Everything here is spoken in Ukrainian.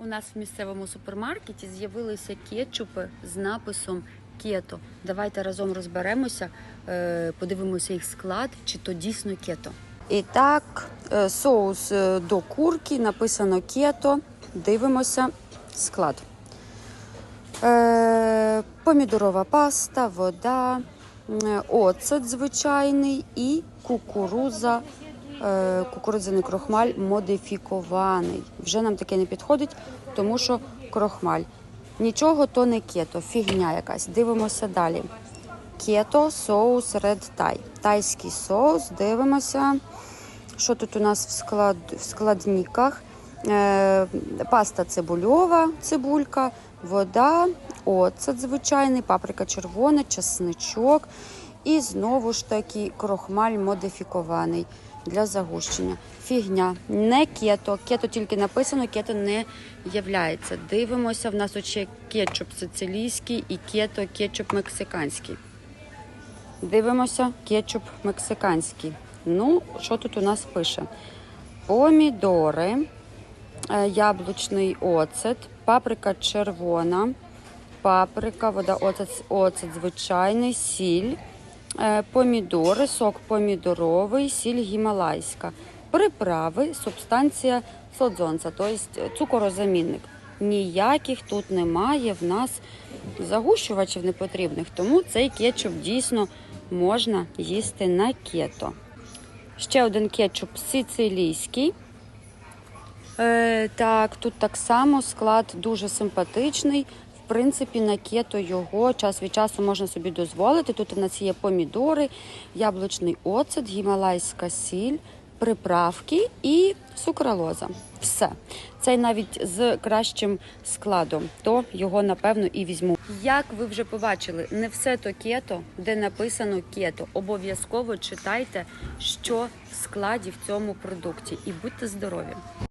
У нас в місцевому супермаркеті з'явилися кетчупи з написом кето. Давайте разом розберемося, е, подивимося їх склад, чи то дійсно кето. І так, е, соус е, до курки написано кето. Дивимося склад. Помідорова паста, вода, оцет звичайний і кукуруза, кукурудзяний крохмаль модифікований. Вже нам таке не підходить, тому що крохмаль. Нічого то не кето, фігня якась. Дивимося далі. Кето соус Red Thai. Тайський соус. Дивимося. Що тут у нас в, склад, в складниках? Е, паста цибульова, цибулька, вода, оцет звичайний, паприка червона, чесничок. І знову ж таки крохмаль модифікований для загущення. Фігня, не кето. Кето тільки написано, кето не являється. Дивимося, в нас тут ще кетчуп сицилійський і кето, кетчуп мексиканський. Дивимося, кетчуп мексиканський. Ну, що тут у нас пише? Помідори, е, яблучний оцет, паприка червона, паприка, вода, оцет, оцет звичайний, сіль, помідори, сок помідоровий, сіль гімалайська, приправи, субстанція содзонца, тобто цукорозамінник. Ніяких тут немає в нас загущувачів непотрібних, тому цей кетчуп дійсно можна їсти на кето. Ще один кетчуп сицилійський. Е, так, тут так само склад дуже симпатичний. Принципі, на кето його час від часу можна собі дозволити. Тут у нас є помідори, яблучний оцет, гімалайська сіль, приправки і сукралоза. Все. Цей навіть з кращим складом, то його напевно і візьму. Як ви вже побачили, не все то кето, де написано кето. Обов'язково читайте, що в складі в цьому продукті, і будьте здорові.